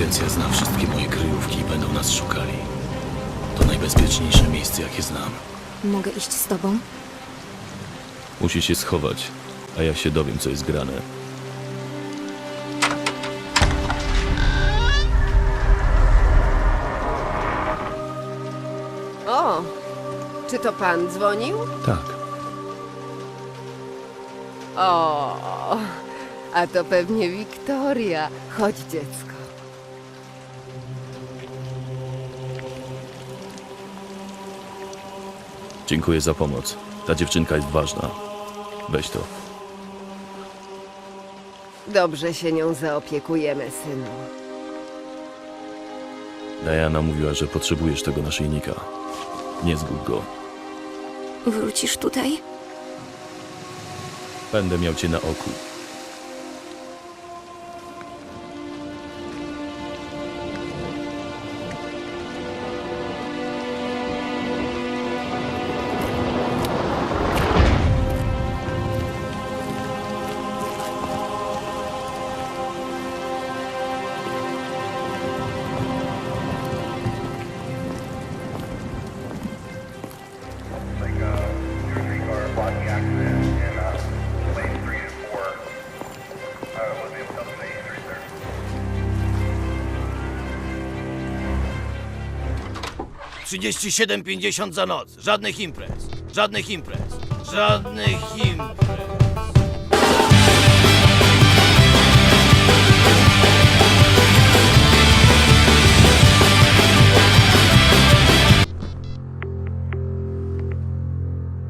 Agencja zna wszystkie moje kryjówki i będą nas szukali. To najbezpieczniejsze miejsce, jakie znam. Mogę iść z tobą? Musisz się schować, a ja się dowiem, co jest grane. O, czy to pan dzwonił? Tak. O, a to pewnie Wiktoria. Chodź, dziecko. Dziękuję za pomoc. Ta dziewczynka jest ważna. Weź to. Dobrze się nią zaopiekujemy, synu. Diana mówiła, że potrzebujesz tego naszyjnika. Nie zgub go. Wrócisz tutaj? Będę miał cię na oku. 37,50 za noc. Żadnych imprez. Żadnych imprez. Żadnych imprez.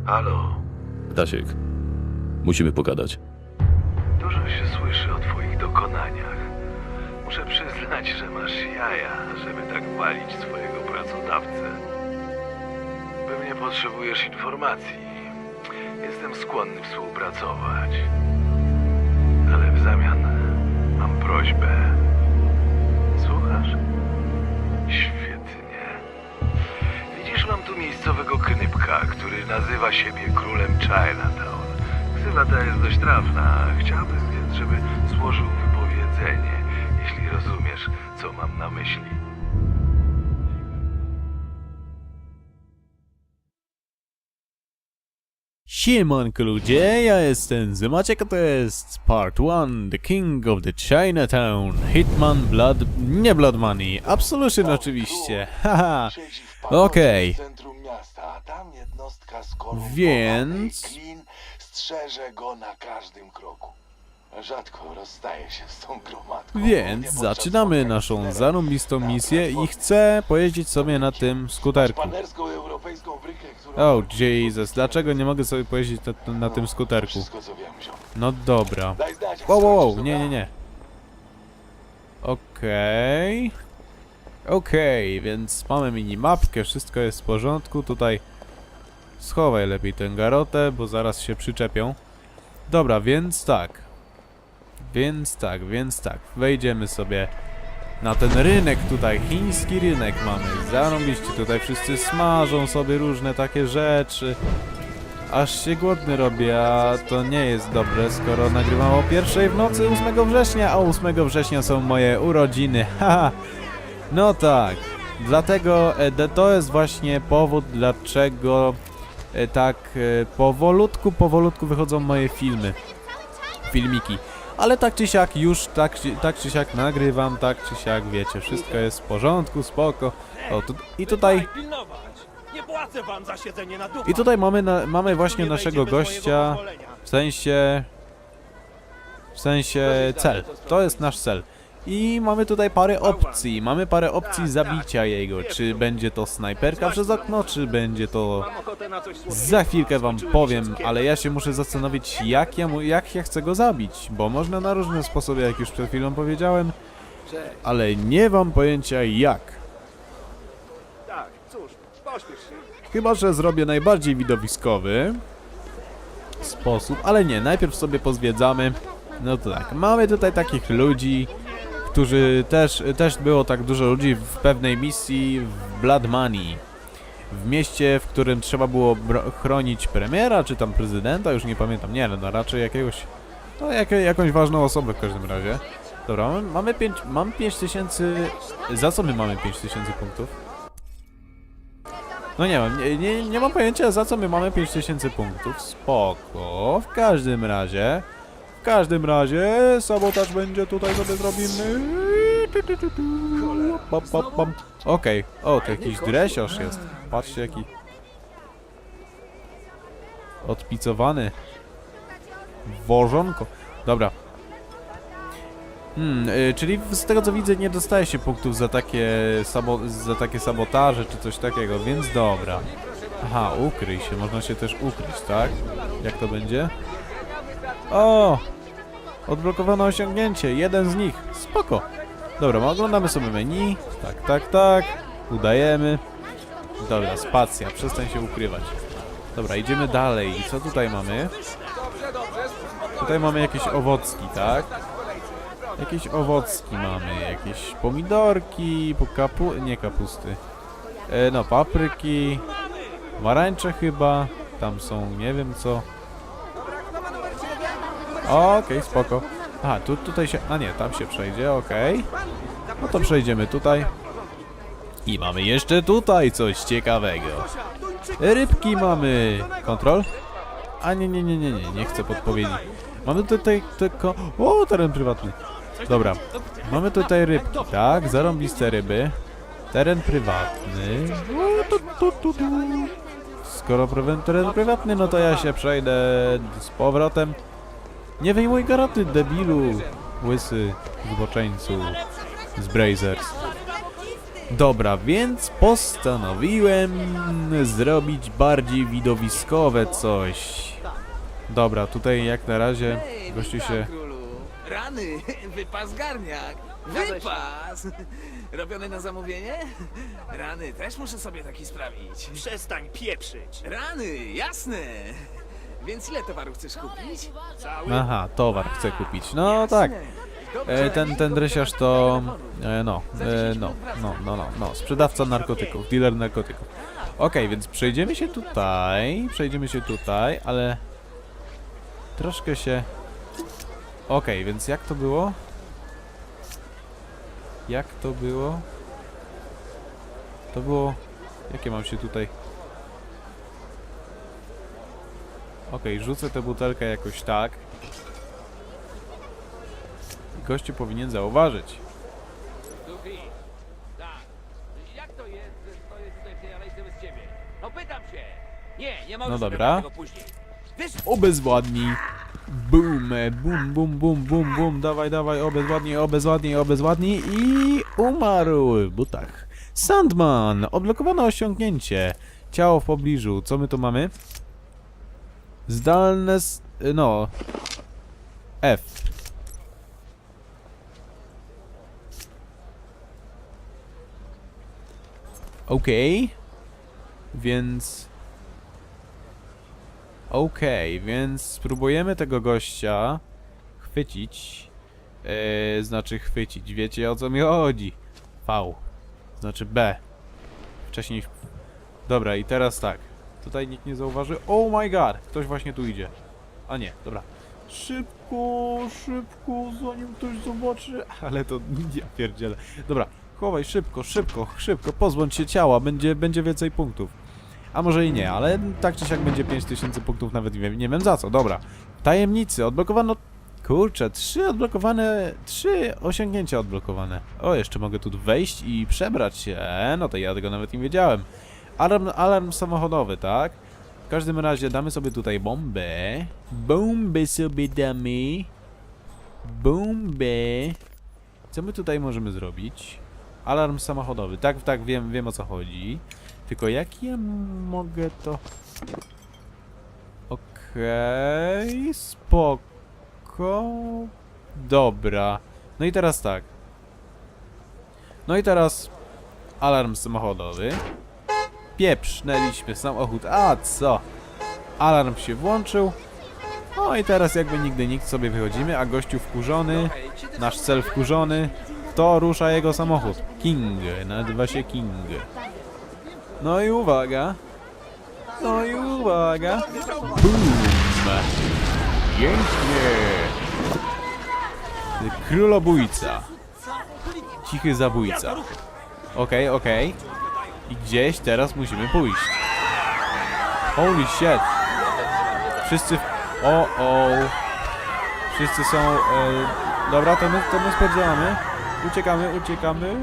Halo, Tasiek, musimy pogadać. Żeby tak walić swojego pracodawcę. Pewnie potrzebujesz informacji. Jestem skłonny współpracować. Ale w zamian mam prośbę. Słuchasz? Świetnie. Widzisz, mam tu miejscowego knypka, który nazywa siebie królem Chinatown. Ksywa ta jest dość trafna. Chciałbym więc, żeby złożył wypowiedzenie, jeśli rozumiesz, co mam na myśli. Siemanko ludzie, ja jestem Zymaciek, a to jest part 1, The King of the Chinatown, Hitman Blood, nie Blood Money, Absolution oczywiście, haha, okej, centrum miasta, a tam jednostka skorumpowanej Więc- strzeże go na każdym kroku. Rzadko rozstaje się z tą gromadką. więc zaczynamy naszą zarąbistą misję i chcę pojeździć sobie na tym skuterku. Oh Jesus, dlaczego nie mogę sobie pojeździć na, na tym skuterku? No dobra. Wow, wow, wow, nie, nie, nie. Okej. Okej, więc mamy minimapkę, wszystko jest w porządku. Tutaj schowaj lepiej tę garotę, bo zaraz się przyczepią. Dobra, więc tak. Więc tak, więc tak. Wejdziemy sobie na ten rynek tutaj. Chiński rynek mamy. Zarąbiście tutaj wszyscy smażą sobie różne takie rzeczy. Aż się głodny robię, a to nie jest dobre, skoro nagrywam o pierwszej w nocy 8 września, a 8 września są moje urodziny. Haha. No tak. Dlatego e, to jest właśnie powód, dlaczego e, tak e, powolutku, powolutku wychodzą moje filmy. Filmiki. Ale tak czy siak już, tak, tak czy siak nagrywam, tak czy siak wiecie, wszystko jest w porządku, spoko. O, tu, I tutaj i tutaj mamy, na, mamy właśnie naszego gościa, w sensie, w sensie cel, to jest nasz cel. I mamy tutaj parę opcji, mamy parę opcji zabicia jego, czy będzie to snajperka przez okno, czy będzie to... Za chwilkę wam powiem, ale ja się muszę zastanowić jak ja, mu, jak ja chcę go zabić, bo można na różne sposoby, jak już przed chwilą powiedziałem, ale nie mam pojęcia jak. Chyba, że zrobię najbardziej widowiskowy sposób, ale nie, najpierw sobie pozwiedzamy. No to tak, mamy tutaj takich ludzi, którzy też, też było tak dużo ludzi w pewnej misji w Blood Money. W mieście, w którym trzeba było chronić premiera, czy tam prezydenta, już nie pamiętam, nie no, raczej jakiegoś, no jak, jakąś ważną osobę w każdym razie. Dobra, mamy- mamy 5 mam 5000... Za co my mamy 5000 punktów? No nie mam, nie, nie, nie mam pojęcia za co my mamy 5000 punktów. Spoko. W każdym razie... W każdym razie sabotaż będzie tutaj sobie zrobimy. Pam, pam. Okej, o, to jakiś dresiarz jest. Patrzcie jaki... Odpicowany. Wożonko. Dobra. Hmm, y, czyli z tego co widzę nie dostaje się punktów za takie, sabo za takie sabotaże czy coś takiego, więc dobra. Aha, ukryj się, można się też ukryć, tak? Jak to będzie? O! Odblokowano osiągnięcie, jeden z nich, spoko. Dobra, oglądamy sobie menu, tak, tak, tak, udajemy. Dobra, spacja, przestań się ukrywać. Dobra, idziemy dalej. I co tutaj mamy? Tutaj mamy jakieś owocki, tak? Jakieś owocki mamy, jakieś pomidorki, po kapu... nie kapusty. E, no, papryki, marańcze chyba, tam są nie wiem co. Okej, spoko. Aha, tu, tutaj się... a nie, tam się przejdzie, okej. No to przejdziemy tutaj. I mamy jeszcze tutaj coś ciekawego. Rybki mamy. Kontrol? A nie, nie, nie, nie, nie, nie chcę podpowiedzi. Mamy tutaj tylko... O, teren prywatny. Dobra. Mamy tutaj rybki, tak? Zarąbiste ryby. Teren prywatny. O, tu, tu, tu, tu. Skoro teren prywatny, no to ja się przejdę z powrotem. Nie wyjmuj garoty, debilu. Łysy, zboczeńcu. Z Brazers. Dobra, więc postanowiłem zrobić bardziej widowiskowe coś. Dobra, tutaj jak na razie gościu się... Rany, wypas garniak. Wypas! Robiony na zamówienie? Rany, też muszę sobie taki sprawić. Przestań pieprzyć. Rany, jasne! Więc ile towaru chcesz kupić? Aha, towar chcę kupić. No tak. E, ten, ten dresiarz to... E, no, e, no, no, no, no, no, sprzedawca narkotyków, dealer narkotyków. Okej, więc przejdziemy się tutaj, przejdziemy się tutaj, ale... Troszkę się... Okej, więc jak to było? Jak to było? To było... Jakie mam się tutaj... Okej, rzucę tę butelkę jakoś tak. Gościu powinien zauważyć. Tak. No dobra. Obezwładnij. Boom, e, bum, bum, bum, bum, bum. Dawaj, dawaj, obezwładnij, obezwładnij, obezwładnij i umarł w butach. Sandman, odblokowane osiągnięcie. Ciało w pobliżu. Co my tu mamy? Zdalne, no. F. Okej. Więc... Okej, więc spróbujemy tego gościa chwycić. Eee, znaczy chwycić, wiecie o co mi chodzi. V. Znaczy B. Wcześniej... Dobra, i teraz tak. Tutaj nikt nie zauważy. Oh my god! Ktoś właśnie tu idzie. A nie, dobra. Szybko, szybko, zanim ktoś zobaczy. Ale to ja pierdzielę. Dobra, chowaj szybko, szybko, szybko, pozbądź się ciała, będzie, będzie więcej punktów. A może i nie, ale tak czy siak będzie 5000 punktów, nawet nie wiem, nie wiem za co. Dobra. Tajemnicy, odblokowano... Kurczę, trzy odblokowane... Trzy osiągnięcia odblokowane. O, jeszcze mogę tu wejść i przebrać się. E, no to ja tego nawet nie wiedziałem. Alarm, alarm samochodowy, tak? W każdym razie damy sobie tutaj bombę. Bombę sobie damy. Bombę. Co my tutaj możemy zrobić? Alarm samochodowy. Tak, tak, wiem, wiem o co chodzi. Tylko jak ja mogę to... Okej, spoko. Dobra. No i teraz tak. No i teraz alarm samochodowy. Pieprznęliśmy samochód. A co? Alarm się włączył. No i teraz jakby nigdy nikt sobie wychodzimy, a gościu wkurzony, nasz cel wkurzony, to rusza jego samochód. King, nazywa się King. No i uwaga. No i uwaga. Boom. Pięknie. Królobójca. Cichy zabójca. Okej, okej. I gdzieś teraz musimy pójść. Holy shit. Wszyscy... O, o. Wszyscy są... E, dobra, to my, to my spodziewamy. Uciekamy, uciekamy.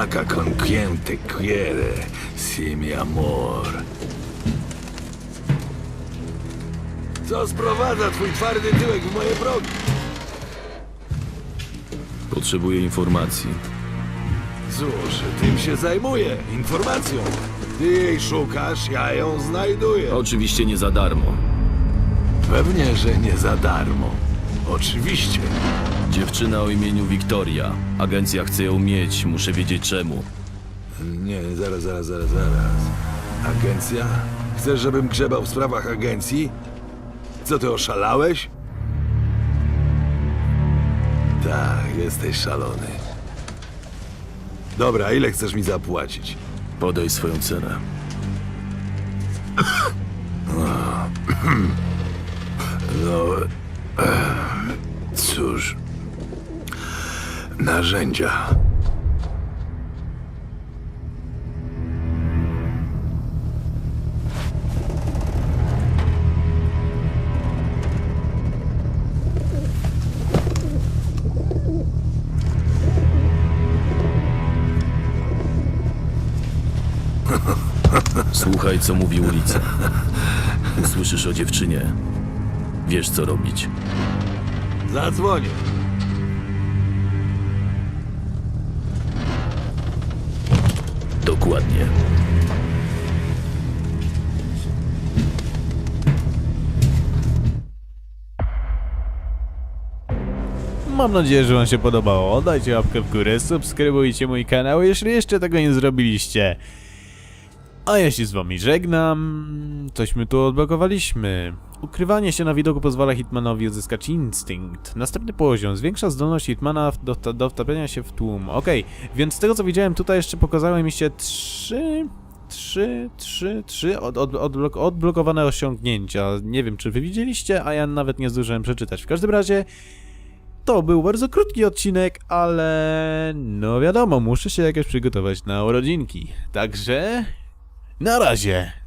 Acá con quien te quiere. Sí, mi amor. Co sprowadza twój twardy tyłek w moje progi? Potrzebuję informacji. Cóż, tym się zajmuję. Informacją. Ty jej szukasz, ja ją znajduję. Oczywiście nie za darmo. Pewnie, że nie za darmo. Oczywiście. Dziewczyna o imieniu Wiktoria. Agencja chce ją mieć, muszę wiedzieć czemu. Nie, zaraz, zaraz, zaraz, zaraz. Agencja? Chcesz, żebym grzebał w sprawach agencji? Co ty oszalałeś? Tak, jesteś szalony. Dobra, ile chcesz mi zapłacić? Podaj swoją cenę. No, eh, cóż. Narzędzia. Słuchaj, co mówi ulica. Usłyszysz o dziewczynie. Wiesz, co robić. Zadzwonię. Dokładnie. Mam nadzieję, że wam się podobało. Dajcie łapkę w górę, subskrybujcie mój kanał, jeśli jeszcze tego nie zrobiliście. A ja się z wami żegnam. Cośmy tu odblokowaliśmy. Ukrywanie się na widoku pozwala Hitmanowi uzyskać instynkt. Następny poziom. Zwiększa zdolność Hitmana do, do, wtapiania się w tłum. Okej, więc z tego co widziałem tutaj jeszcze pokazały mi się trzy... Trzy, trzy, trzy od, od, odblok odblokowane osiągnięcia. Nie wiem, czy wy widzieliście, a ja nawet nie zdążyłem przeczytać. W każdym razie, to był bardzo krótki odcinek, ale no wiadomo, muszę się jakoś przygotować na urodzinki. Także na razie.